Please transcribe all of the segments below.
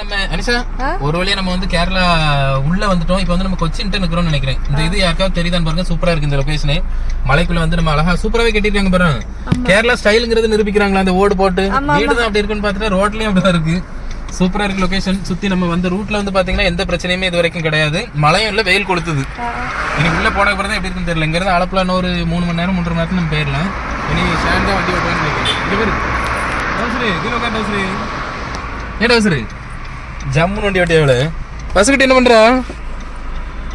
நம்ம அனிஷா ஆ? ஒரு வழியா நம்ம வந்து கேரளா உள்ள வந்துட்டோம். இப்போ வந்து நம்ம கொச்சின்ட்டு நிக்கிறோம்னு நினைக்கிறேன். இந்த இது யாருக்காவது தெரியுதான்னு பாருங்க. சூப்பரா இருக்கு இந்த லொகேஷன் மலைக்குள்ள வந்து நம்ம அழகா சூப்பராவே கட்டிருக்காங்க பாருங்க கேரளா ஸ்டைலுங்கிறது நிரூபிக்கிறாங்களா? அந்த ஓடு போட்டு. வீடு தான் அப்படி இருக்குன்னு பார்த்துட்டு ரோட்லயும் அப்படிதான் இருக்கு. சூப்பரா இருக்கு லொகேஷன் சுத்தி நம்ம வந்து ரூட்ல வந்து பாத்தீங்கன்னா எந்த பிரச்சனையுமே இது வரைக்கும் கிடையாது. மழையும் இல்ல வெயில் கொளுத்துது. இனி உள்ள போன பிறகு எப்படி இருக்குன்னு தெரியல. இங்க இருந்து இன்னும் ஒரு மூணு மணி நேரம் மூன்றரை மணி நேரத்துல நம்ம போயிடலாம். இனி ஷேர் தான் வண்டி நினைக்கிறேன் இது பேரு. டவுசரு இது உட்கார் டவுசரு. ஏ டவுசரு. ஜம்முன்னு வண்டி ஓட்டி எவ்வளோ பஸ்ஸுக்கிட்ட என்ன பண்றா?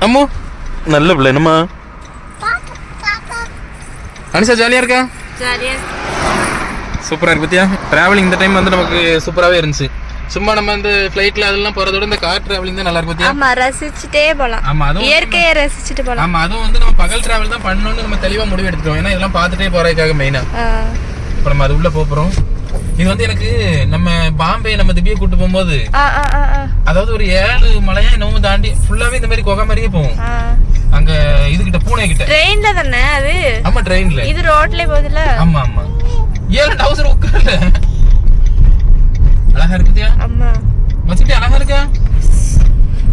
அம்மு. நல்ல பிள்ளை என்னம்மா? அனிஷா ஜாலியா இருக்கா? ஜாலியா சூப்பரா இருக்கு பத்தியா? டிராவலிங் இந்த டைம் வந்து நமக்கு சூப்பராகவே இருந்துச்சு. சும்மா நம்ம இந்த ஃப்ளைட்ல அதெல்லாம் போறதோட இந்த கார் டிராவலிங் தான் நல்லா இருக்கு பத்தியா? ஆமா ரசிச்சுட்டே போலாம். ஆமா அதுவும் இயற்கையை ரசிச்சுட்டு போலாம். ஆமா அதுவும் வந்து நம்ம பகல் டிராவல் தான் பண்ணணும்னு நம்ம தெளிவா முடிவு எடுத்துட்டோம். ஏன்னா இதெல்லாம் பார்த்துட்டே போறதுக்காக மெயினா. இப்போ நம்ம அது உள்ள போறோம். இது வந்து எனக்கு நம்ம பாம்பே நம்ம திவ்யா கூட்டு போகும்போது. அதாவது ஒரு ஏழு மலையா என்னமோ தாண்டி ஃபுல்லாவே இந்த மாதிரி குகை மாதிரியே போகும். அங்க இதுகிட்ட பூனை கிட்ட ட்ரெயின்ல தானே அது? ஆமா ட்ரெயின்ல இது ரோட்ல போகுதுல ஆமா ஆமா. ஏழு டவுசர் உட்கார்ல. அழகா இருக்குதியா ஆமா. மச்சிட்டி அழகா இருக்கா?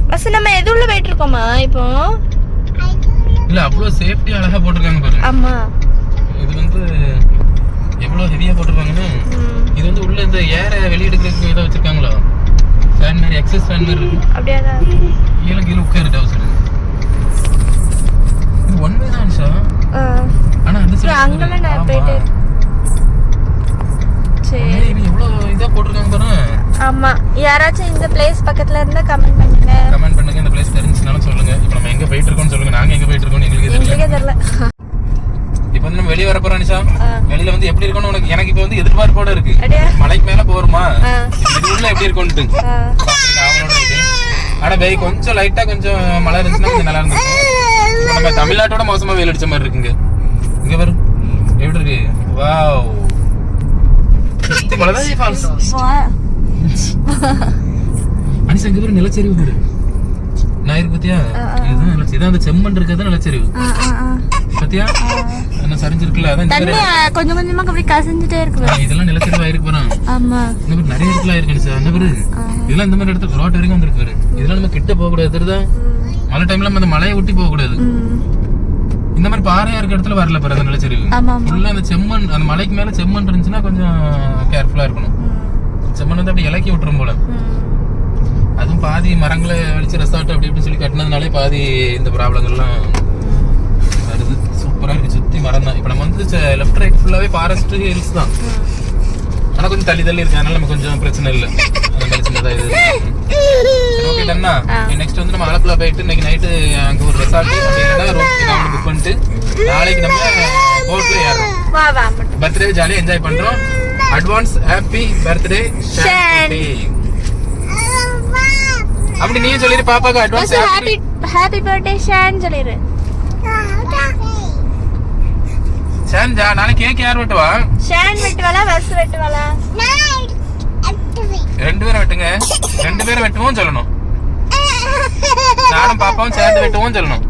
பஸ் நம்ம எது உள்ள போயிட்டு இருக்கோமா இப்போ? இல்ல அவ்வளவு சேஃப்டி அழகா போட்டிருக்காங்க பாருங்க. ஆமா இது வந்து எவ்வளவு ஹெவியா போட்டிருக்காங்கன்னு ம். இது வந்து உள்ள இந்த ஏர வெளியெடுக்கிறதுக்கு ஏதோ வச்சிருக்காங்களோ? ஃபேன் மாதிரி எக்ஸஸ் ஃபேன் மாதிரி இருக்கு. அப்படியே தான் கீழே கீழே உட்காரு டவுசர் இது ஒன் வே தான் சார். ஆனா அந்த சரி, அங்கெல்லாம் நான் போயிட்டு சரி. எவ்வளவு இதா போட்டிருக்காங்க பாருங்க. ஆமா. யாராச்சும் இந்த பிளேஸ் பக்கத்துல இருந்தா கமெண்ட் பண்ணுங்க. கமெண்ட் பண்ணுங்க இந்த பிளேஸ் தெரிஞ்சுனாலும் சொல்லுங்க. இப்போ நம்ம எங்க போயிட்டு இருக்கோம்னு சொல்லுங்க. நாங்க எங்க போயிட்டு இருக்கோம்னு எங்களுக்கு தெரியல. இப்போ வந்து நம்ம வெளிய வர போறோம் நிஷா. வெளியில வந்து எப்படி இருக்கும்னு உனக்கு எனக்கு இப்போ வந்து எதிர்பார்ப்போட இருக்கு அப்படியா? மலைக்கு மேல போறோமா ஆ. ஆனா வெய் கொஞ்சம் லைட்டா கொஞ்சம் மழை இருந்துச்சுன்னா கொஞ்சம் நல்லா இருந்துச்சு. நம்ம தமிழ்நாட்டோட மோசமா வெயில் அடிச்ச மாதிரி இருக்குங்க. இங்க பாரு. எப்படி இருக்கு? வாவ் சுத்தி ஃபால்ஸ் அனிஷா இங்க பாரு நிலச்சரிவு பாரு. நான் இருக்கு பாத்தியா? இதுதான் நிலச்சரிவு இதான் அந்த செம்மண் இருக்கிறது நிலச்சரிவு. பாத்தியா என்ன சரிஞ்சிருக்குல்ல? அதான் தண்ணி கொஞ்சம் கொஞ்சமா அப்படி கசிஞ்சுட்டே இருக்கு இதெல்லாம் நிலச்சரிவு ஆயிருக்கு பாரு. ஆமா. இந்த மாதிரி நிறைய இடத்துல ஆயிருக்கு சார் என்ன பாரு இதெல்லாம் இந்த மாதிரி இடத்துல ரோட் வரைக்கும் வந்திருக்கு பாரு. இதெல்லாம் நம்ம கிட்ட போக கூடாது தெரியுதா? மழை டைம்ல நம்ம அந்த மலையை ஒட்டி போக கூடாது. இந்த மாதிரி பாறையா இருக்க இடத்துல வரல பாரு அந்த நிலச்சரிவு. ஃபுல்லா அந்த செம்மண் அந்த மலைக்கு மேல செம்மண் இருந்துச்சுன்னா கொஞ்சம் கேர்ஃபுல்லா இருக்கணும். செம்மண் வந்து அப்படி இலக்கி விட்டுரும் போல. அதுவும் பாதி மரங்களை அழிச்சு ரெசார்ட் அப்படி இப்படி சொல்லி கட்டினதுனாலே பாதி இந்த ப்ராப்ளங்கள்லாம் தான் இப்போ நம்ம வந்து லெஃப்ட் ரைட் ஃபுல்லாவே ஃபாரஸ்ட் ஹில்ஸ் தான். ஆனா கொஞ்சம் தள்ளி தள்ளி இருக்கு. அதனால நம்ம கொஞ்சம் பிரச்சனை இல்லை. அந்த மாதிரி சின்னதா இது ஓகே டன்னா நெக்ஸ்ட் வந்து நம்ம ஆலப்புழா போயிட்டு இன்னைக்கு நைட்டு அங்க ஒரு ரெசார்ட் அப்படி இல்லைன்னா ரூம் புக் பண்ணிட்டு நாளைக்கு நம்ம போட்ல ஏறோம் வா வா மட்டும். பர்த்டே ஜாலியா என்ஜாய் பண்றோம். Advance happy birthday. அப்படி நீயும் சொல்லிடு பாப்பாக்கு advance happy happy birthday Shaan சொல்லிடு ஜா நாளைக்கு கேக் யார் வெட்டுவா ஷான் வெட்டுவாளா பஸ் வெட்டுவாளா ரெண்டு பேரும் வெட்டுங்க. ரெண்டு பேரும் வெட்டுவோம் சொல்லணும். நானும் பாப்பாவும் சேர்ந்து வெட்டுவோம் சொல்லணும்.